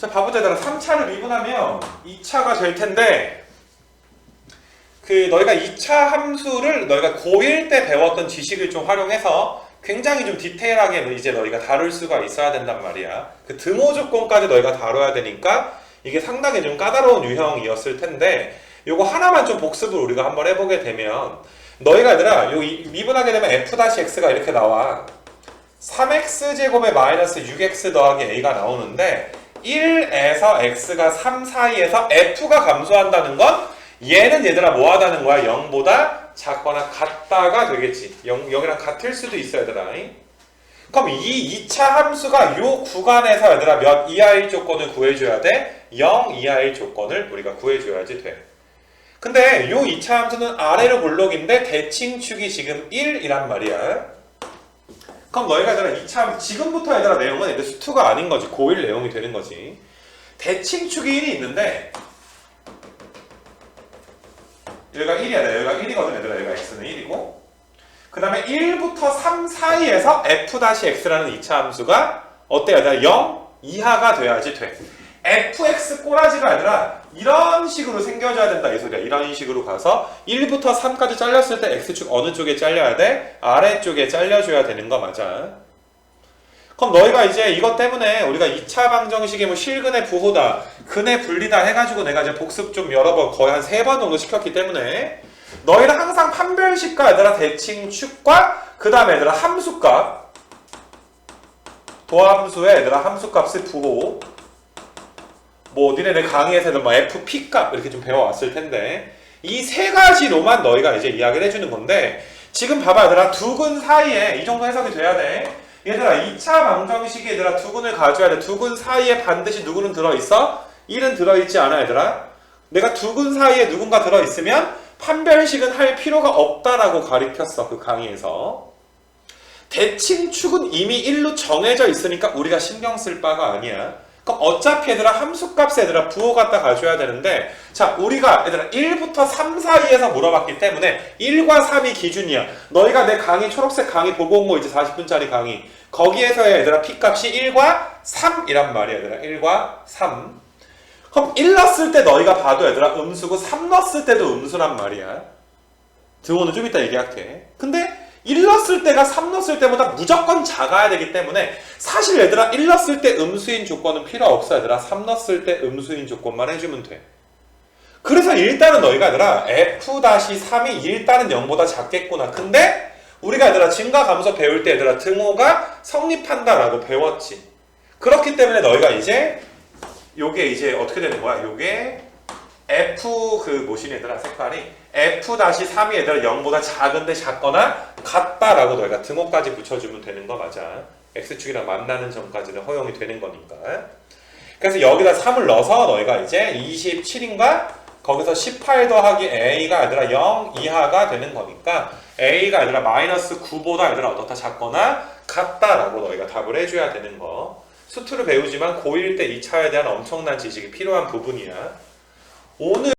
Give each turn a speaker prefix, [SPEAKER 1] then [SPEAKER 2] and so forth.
[SPEAKER 1] 자, 봐보자, 얘들아. 3차를 미분하면 2차가 될 텐데, 그, 너희가 2차 함수를 너희가 고1 때 배웠던 지식을 좀 활용해서 굉장히 좀 디테일하게 이제 너희가 다룰 수가 있어야 된단 말이야. 그 등호 조건까지 너희가 다뤄야 되니까 이게 상당히 좀 까다로운 유형이었을 텐데, 요거 하나만 좀 복습을 우리가 한번 해보게 되면, 너희가 얘들아, 요 이- 미분하게 되면 f-x가 이렇게 나와. 3x제곱에 마이너스 6x 더하기 a가 나오는데 1에서 x가 3 사이에서 f가 감소한다는 건 얘는 얘들아 뭐 하다는 거야? 0보다 작거나 같다가 되겠지 0, 0이랑 같을 수도 있어 얘들아 그럼 이 2차 함수가 요 구간에서 얘들아 몇 이하일 조건을 구해줘야 돼? 0 이하일 조건을 우리가 구해줘야지 돼 근데 요 2차 함수는 아래로 볼록인데 대칭축이 지금 1이란 말이야 그럼 너희가 얘들아 이참 지금부터 얘들아 내용은 얘들 수투가 아닌 거지 고1 내용이 되는 거지. 대칭축이 1이 있는데 여기가 1이야. 여기가 1이거든 얘들아. 여기가 x는 1이고. 그 다음에 1부터 3 사이에서 f-x라는 2차 함수가 어때요? 얘들아 0 이하가 돼야지 돼 fx 꼬라지가 아니라 이런 식으로 생겨져야 된다 이 소리야 이런 식으로 가서 1부터 3까지 잘렸을 때 x축 어느 쪽에 잘려야 돼? 아래쪽에 잘려줘야 되는 거 맞아 그럼 너희가 이제 이것 때문에 우리가 2차 방정식의 뭐 실근의 부호다 근의 분리다 해가지고 내가 이제 복습 좀 여러 번 거의 한 세 번 정도 시켰기 때문에 너희는 항상 판별식과 얘들아 대칭축과 그 다음에 얘들아 함수값 도함수의 얘들아 함수값의 부호 뭐 니네들 강의에서는 뭐 FP 값 이렇게 좀 배워왔을 텐데 이 세 가지로만 너희가 이제 이야기를 해주는 건데 지금 봐봐. 얘들아 두근 사이에 이 정도 해석이 돼야 돼. 얘들아 2차 방정식이 얘들아 두근을 가져야 돼. 두근 사이에 반드시 누구는 들어있어? 1은 들어있지 않아 얘들아. 내가 두근 사이에 누군가 들어있으면 판별식은 할 필요가 없다라고 가리켰어 그 강의에서. 대칭축은 이미 1로 정해져 있으니까 우리가 신경 쓸 바가 아니야 그럼 어차피 얘들아 함수값 얘들아 부호 갖다 가져야 되는데 자 우리가 얘들아 1부터 3 사이에서 물어봤기 때문에 1과 3이 기준이야. 너희가 내 강의 초록색 강의 보고 온 거 이제 40분짜리 강의. 거기에서의 얘들아 P값이 1과 3이란 말이야 얘들아. 1과 3 그럼 1 넣었을 때 너희가 봐도 얘들아 음수고 3 넣었을 때도 음수란 말이야. 등호는 좀 이따 얘기할게. 근데 1 넣었을 때가 3 넣었을 때보다 무조건 작아야 되기 때문에 사실 얘들아 1 넣었을 때 음수인 조건은 필요 없어 얘들아. 3 넣었을 때 음수인 조건만 해주면 돼. 그래서 일단은 너희가 얘들아 f-3이 일단은 0보다 작겠구나. 근데 우리가 얘들아 증가 감소 배울 때 얘들아 등호가 성립한다 라고 배웠지. 그렇기 때문에 너희가 이제 요게 이제 어떻게 되는 거야? 요게 F 그 뭐시니 얘들아 색깔이? F-3이 얘들아 0보다 작은데 작거나 같다라고 너희가 등호까지 붙여주면 되는 거 맞아. X축이랑 만나는 점까지는 허용이 되는 거니까. 그래서 여기다 3을 넣어서 너희가 이제 27인가? 거기서 18 더하기 A가 얘들아 0 이하가 되는 거니까 A가 얘들아 마이너스 9보다 얘들아 어떻다 작거나 같다라고 너희가 답을 해줘야 되는 거. 수투를 배우지만 고1 때 2차에 대한 엄청난 지식이 필요한 부분이야. 오늘